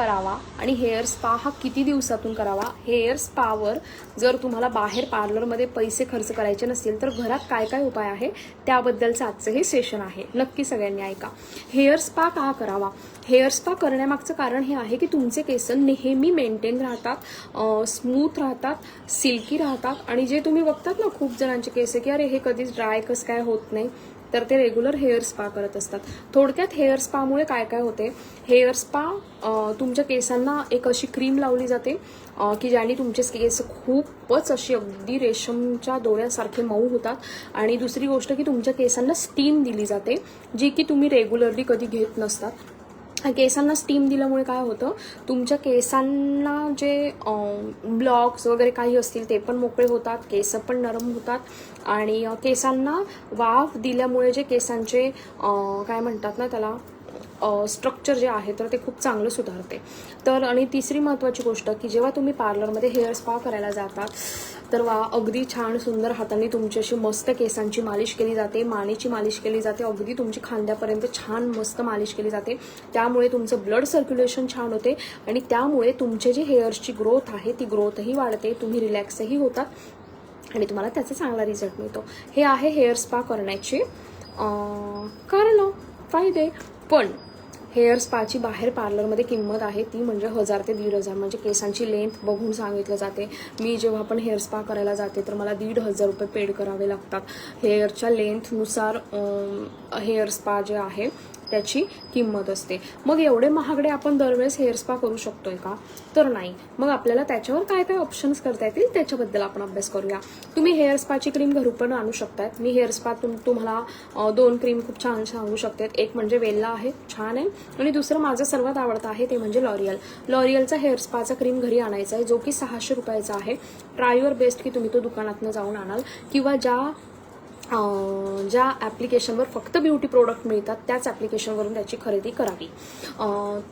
करावा आणि hair spa हा किती दिवसातून करावा? हेअर स्पावर जर तुम्हाला बाहेर पार्लरमध्ये पैसे खर्च करायचे नसतील तर घरात काय काय उपाय आहे? त्याबद्दलचं आजचं हे सेशन आहे. नक्की सगळ्यांनी ऐका. हेअर स्पा का करावा? हेअर स्पा करण्यामागचं कारण हे आहे की तुमचे केस नेहमी मेंटेन राहतात स्मूथ राहतात सिल्की राहतात आणि जे तुम्ही बघतात ना खूप जणांचे केस की अरे हे कधीच ड्राय कसं काय होत नाही. तर ते रेग्युलर हेअर स्पा करत असतात. थोडक्यात हेअर स्पामुळे काय काय होते? हेअर स्पा तुमच्या केसांना एक अशी क्रीम लावली जाते की ज्याने तुमचे केस खूपच अशी अगदी रेशमच्या दोऱ्यासारखे मऊ होतात. आणि दुसरी गोष्ट की तुमच्या केसांना स्टीम दिली जाते जी की तुम्ही रेग्युलरली कधी घेत नसतात. केसांना स्टीम दिल्यामुळे काय होतं? तुमच्या केसांना जे ब्लॉक्स वगैरे काही असतील ते पण मोकळे होतात केस पण नरम होतात आणि केसांना वाफ दिल्यामुळे जे केसांचे काय म्हणतात ना त्याला? स्ट्रक्चर जे आहे तर ते खूप चांगलं सुधारते. तर आणि तिसरी महत्त्वाची गोष्ट की जेव्हा तुम्ही पार्लरमध्ये हेअर स्पा करायला जातात तर वा अगदी छान सुंदर हाताने तुमची अशी मस्त केसांची मालिश केली जाते मानेची मालिश केली जाते अगदी तुमची खांद्यापर्यंत छान मस्त मालिश केली जाते. त्यामुळे तुमचं ब्लड सर्क्युलेशन छान होते आणि त्यामुळे तुमचे जे हेअर्सची ग्रोथ आहे ती ग्रोथही वाढते तुम्ही रिलॅक्सही होतात आणि तुम्हाला त्याचा चांगला रिझल्ट मिळतो. हे आहे हेअर स्पा करण्याचे कारण. फायदे पण हेअर स्पाची बाहेर पार्लरमध्ये किंमत आहे ती म्हणजे हजार ते दीड हजार. म्हणजे केसांची लेंथ बघून सांगितलं जाते. मी जेव्हा पण हेअर स्पा करायला जाते तर मला दीड हजार रुपये पेड करावे लागतात. हेअरच्या लेंथनुसार हेअर स्पा जे आहे त्याची किंमत असते. मग एवढे महागडे आपण दरवेळेस हेअर स्पा करू शकतोय का? तर नाही. मग आपल्याला त्याच्यावर काय काय ऑप्शन्स करता येतील त्याच्याबद्दल आपण अभ्यास करूया. तुम्ही हेअर स्पाची क्रीम घरू पण आणू शकतात. मी हेअर स्पा तुम तुम्हाला दोन क्रीम खूप छान सांगू शकते. एक म्हणजे वेल्ला आहे छान आहे. आणि दुसरं माझं सर्वात आवडतं आहे ते म्हणजे लॉरियल लॉरियलचा हेअर स्पाचा क्रीम घरी आणायचा आहे जो की सहाशे रुपयाचा आहे. ट्रायवर बेस्ट की तुम्ही तो दुकानातनं जाऊन आणाल. किंवा ज्या ज्या ॲप्लिकेशनवर फक्त ब्युटी प्रोडक्ट मिळतात त्याच ॲप्लिकेशनवरून त्याची खरेदी करावी.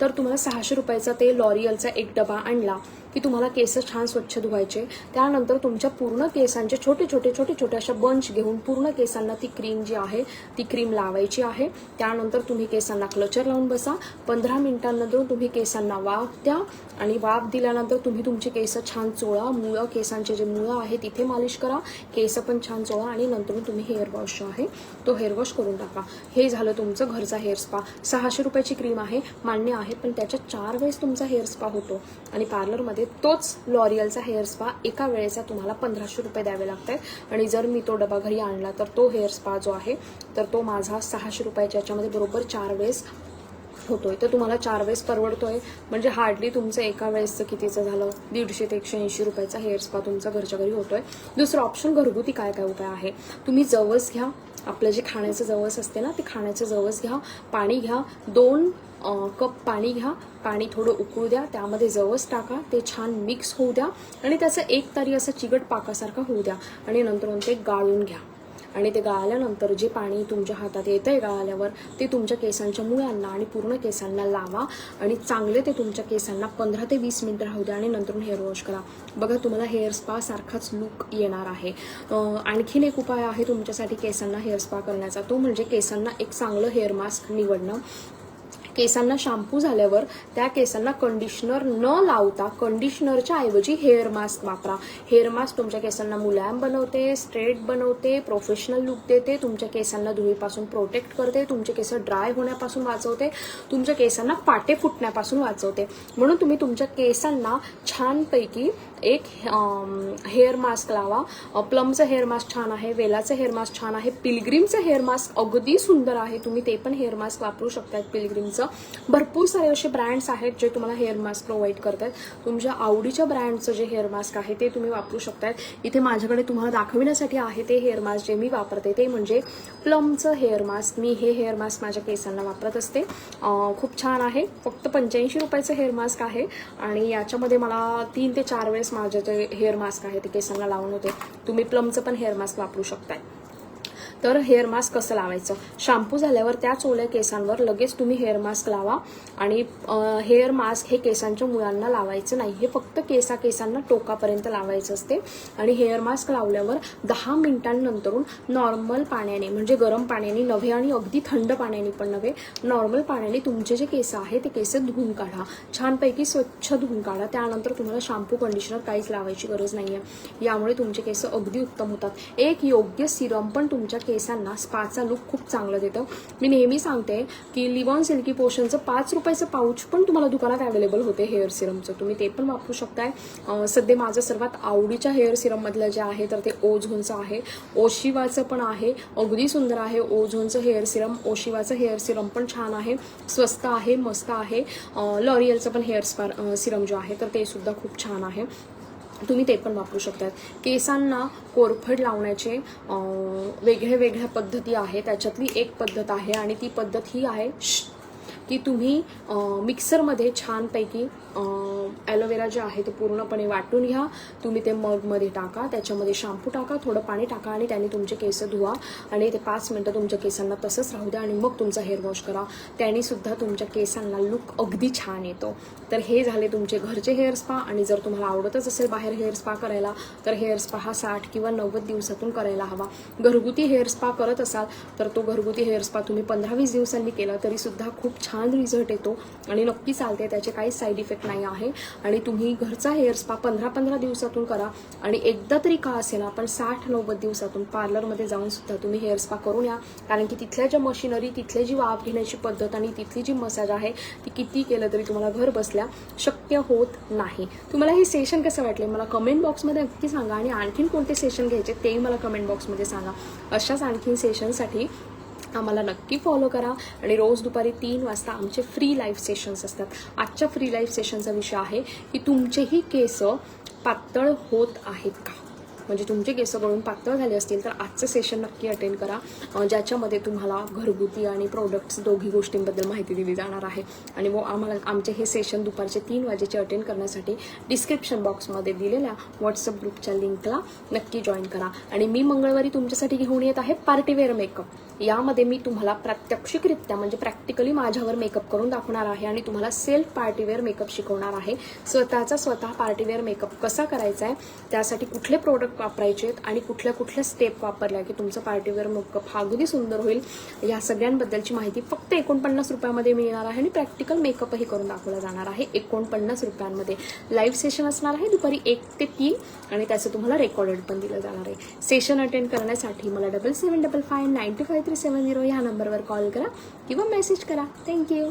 तर तुम्हाला सहाशे रुपयाचा ते लॉरियलचा एक डबा आणला. की तुम्हाला केस छान स्वच्छ धुवायचे. त्यानंतर तुमच्या पूर्ण केसांचे छोटे छोटे छोटे छोटे अशा बंच घेऊन पूर्ण केसांना ती क्रीम जी आहे ती क्रीम लावायची आहे. त्यानंतर तुम्ही केसांना क्लचर लावून बसा. पंधरा मिनिटांनंतर तुम्ही केसांना वाफ द्या आणि वाफ दिल्यानंतर तुम्ही तुमचे केस छान चोळा. मुळं केसांचे जे मुळं आहे तिथे मालिश करा. केस पण छान चोळा आणि नंतर तुम्ही हेअर वॉश जो आहे तो हेअर वॉश करून टाका. हे झालं तुमचं घरचा हेअर स्पा सहाशे रुपयाची क्रीम आहे मान्य आहे पण त्याच्या चार वेळेस तुमचा हेअर स्पा होतो. आणि पार्लरमध्ये तोच लॉरियलचा हेअर स्पा एका वेळेचा तुम्हाला पंधराशे रुपये द्यावे लागत आहेत आणि जर मी तो डबा घरी आणला तर तो हेअर स्पा जो आहे तर तो माझा सहाशे रुपयाच्या याच्यामध्ये बरोबर चार वेळेस होतोय. तर तुम्हाला चार वेळेस परवडतोय. म्हणजे हार्डली तुमचं एका वेळेसचं कितीचं झालं? दीडशे ते एकशे ऐंशी रुपयाचा हेअर स्पा तुमचा घरच्या घरी होतोय. दुसरं ऑप्शन घरगुती काय काय उपाय आहे? तुम्ही जवस घ्या. आपलं जे खाण्याचं जवस असते ना ते खाण्याचं जवस घ्या पाणी घ्या दोन कप पाणी घ्या पाणी थोडं उकळू द्या त्यामध्ये जवस टाका ते छान मिक्स होऊ द्या आणि त्याचं एक तरी असं चिकट पाकासारखं होऊ द्या आणि नंतर ते गाळून घ्या. आणि ते गाळल्यानंतर जे पाणी तुमच्या हातात येतं आहे गाळल्यावर ते तुमच्या केसांच्या मुळ्यांना आणि पूर्ण केसांना लावा आणि चांगले ते तुमच्या केसांना पंधरा ते वीस मिनटं राहू द्या आणि नंतर हेअर वॉश करा. बघा तुम्हाला हेअर स्पा सारखाच लुक येणार आहे. आणखीन एक उपाय आहे तुमच्यासाठी केसांना हेअर स्पा करण्याचा. तो म्हणजे केसांना एक चांगलं हेअर मास्क निवडणं. केसांना शॅम्पू झाल्यावर त्या केसांना कंडिशनर न लावता कंडिशनरच्या ऐवजी हेअर मास्क वापरा. हेअर मास्क तुमच्या केसांना मुलायम बनवते स्ट्रेट बनवते प्रोफेशनल लुक देते तुमच्या केसांना धुळीपासून प्रोटेक्ट करते तुमचे केस ड्राय होण्यापासून वाचवते तुमच्या केसांना फाटे फुटण्यापासून वाचवते. म्हणून तुम्ही तुमच्या केसांना छानपैकी एक हेअर मास्क लावा प्लमचं हेअर मास्क छान आहे वेलाचं हेअर मास्क छान आहे पिलग्रीमचं हेअर मास्क अगदी सुंदर आहे तुम्ही ते पण हेअर मास्क वापरू शकतात पिलग्रीमचं भरपूर सारे असे ब्रँड्स आहेत जे तुम्हाला हेअर मास्क प्रोव्हाइड करतात तुमच्या आवडीच्या ब्रँडचं जे हेअर मास्क आहे ते तुम्ही वापरू शकतात इथे माझ्याकडे तुम्हाला दाखविण्यासाठी आहे ते हेअर मास्क जे मी वापरते ते म्हणजे प्लमचं हेअर मास्क मी हे हेअर मास्क माझ्या केसांना वापरत असते खूप छान आहे फक्त पंच्याऐंशी रुपयाचं हेअर मास्क आहे आणि याच्यामध्ये मला तीन ते चार वेळेस माझे जे हेअर मास्क आहे ते केसांना लावून होते. तुम्ही प्लमचं पण हेअर मास्क वापरू शकताय. तर हेअर मास्क कसं लावायचं? शॅम्पू झाल्यावर त्याच ओल्या केसांवर लगेच तुम्ही हेअर मास्क लावा आणि हेअर मास्क हे केसांच्या मुळांना लावायचं नाही. हे फक्त केसा केसांना टोकापर्यंत लावायचं असते आणि हेअर मास्क लावल्यावर दहा मिनिटांनंतरून नॉर्मल पाण्याने म्हणजे गरम पाण्याने नव्हे आणि अगदी थंड पाण्याने पण नव्हे नॉर्मल पाण्याने तुमचे जे केस आहे ते केस धुवून काढा. छानपैकी स्वच्छ धुवून काढा. त्यानंतर तुम्हाला शॅम्पू कंडिशनर काहीच लावायची गरज नाही आहे यामुळे तुमचे केस अगदी उत्तम होतात. एक योग्य सिरम पण तुमच्या केसांना स्पाचा लुक खूप चांगलं देतं. मी नेहमी सांगते की लिवॉन सिल्की पोशनचं पाच रुपयाचं पाऊच पण तुम्हाला दुकानात अवेलेबल होते हेअर सिरमचं तुम्ही ते पण वापरू शकताय. सध्या माझं सर्वात आवडीच्या हेअर सिरममधलं जे आहे तर ते ओझोनचं आहे. ओशिवाचं पण आहे. अगदी सुंदर आहे ओझोनचं हेअर सिरम ओशिवाचं हेअर सिरम पण छान आहे. स्वस्त आहे मस्त आहे. लॉरियलचं पण हेअर स्पा सिरम जो आहे तर ते सुद्धा खूप छान आहे. तुम्ही ते पण वापरू शकतात. केसांना कोरफड लावण्याचे वेगळ्या वेगळ्या पद्धती आहे. त्याच्यातली एक पद्धत आहे आणि ती पद्धत ही आहे श, की तुम्ही मिक्सरमध्ये छानपैकी ॲलोवेरा जे आहे ते पूर्णपणे वाटून घ्या. तुम्ही ते मगमध्ये टाका त्याच्यामध्ये शॅम्पू टाका थोडं पाणी टाका आणि त्याने तुमचे केस धुवा. आणि ते पाच मिनटं तुमच्या केसांना तसंच राहू द्या आणि मग तुमचा हेअर वॉश करा. त्यानेसुद्धा तुमच्या केसांना लुक अगदी छान येतो. तर हे झाले तुमचे घरचे हेअर स्पा आणि जर तुम्हाला आवडतच असेल बाहेर हेअर स्पा करायला तर हेअर स्पा हा साठ किंवा नव्वद दिवसातून करायला हवा. घरगुती हेअर स्पा करत असाल तर तो घरगुती हेअर स्पा तुम्ही पंधरा वीस दिवसांनी केला तरीसुद्धा खूप छान छान रिझल्ट येतो आणि नक्की चालते त्याचे काहीच साईड इफेक्ट नाही आहे. आणि तुम्ही घरचा हेअर स्पा पंधरा पंधरा दिवसातून करा. आणि एकदा तरी का असेल आपण साठ नव्वद दिवसातून पार्लरमध्ये जाऊन सुद्धा तुम्ही हेअर स्पा करून या. कारण की तिथल्या ज्या मशिनरी तिथले जी वाफ घेण्याची पद्धत आणि तिथली जी मसाज आहे ती किती केलं तरी तुम्हाला घर बसल्या शक्य होत नाही. तुम्हाला हे सेशन कसं वाटले मला कमेंट बॉक्समध्ये नक्की सांगा आणि आणखीन कोणते सेशन घ्यायचे तेही मला कमेंट बॉक्समध्ये सांगा. अशाच आणखीन सेशनसाठी आम्हाला नक्की फॉलो करा. आणि रोज दुपारी तीन वाजता आमचे फ्री लाईव्ह सेशन्स असतात. आजच्या फ्री लाईव्ह सेशनचा विषय आहे की तुमचेही केस पातळ होत आहेत का? म्हणजे तुमचे केस गळून पातळ झाले असतील तर आजचं सेशन नक्की अटेंड करा. ज्याच्यामध्ये तुम्हाला घरगुती आणि प्रोडक्ट्स दोघी गोष्टींबद्दल माहिती दिली जाणार आहे. आणि व आम्हाला आमचे हे सेशन दुपारचे तीन वाजेचे अटेंड करण्यासाठी डिस्क्रिप्शन बॉक्समध्ये दिलेल्या व्हॉट्सअप ग्रुपच्या लिंकला नक्की जॉईन करा. आणि मी मंगळवारी तुमच्यासाठी घेऊन येत आहे पार्टीवेअर मेकअप यामध्ये मी तुम्हाला प्रात्यक्षिकरित्या म्हणजे प्रॅक्टिकली माझ्यावर मेकअप करून दाखवणार आहे आणि तुम्हाला सेल्फ पार्टीवेअर मेकअप शिकवणार आहे. स्वतःचा स्वतः पार्टीवेअर मेकअप कसा करायचा आहे त्यासाठी कुठले प्रोडक्ट वापरायचे आहेत आणि कुठल्या कुठल्या स्टेप वापरल्या की तुमचं पार्टीवेअर मेकअप हा अगदी सुंदर होईल. या सगळ्यांबद्दलची माहिती फक्त एकोणपन्नास रुपयामध्ये मिळणार आहे आणि प्रॅक्टिकल मेकअपही करून दाखवला जाणार आहे एकोणपन्नास रुपयांमध्ये. लाईव्ह सेशन असणार आहे दुपारी एक ते तीन आणि त्याचं तुम्हाला रेकॉर्डेड पण दिलं जाणार आहे. सेशन अटेंड करण्यासाठी मला double seven double five ninety five three seven zero ह्या नंबरवर कॉल करा किंवा मेसेज करा. थँक्यू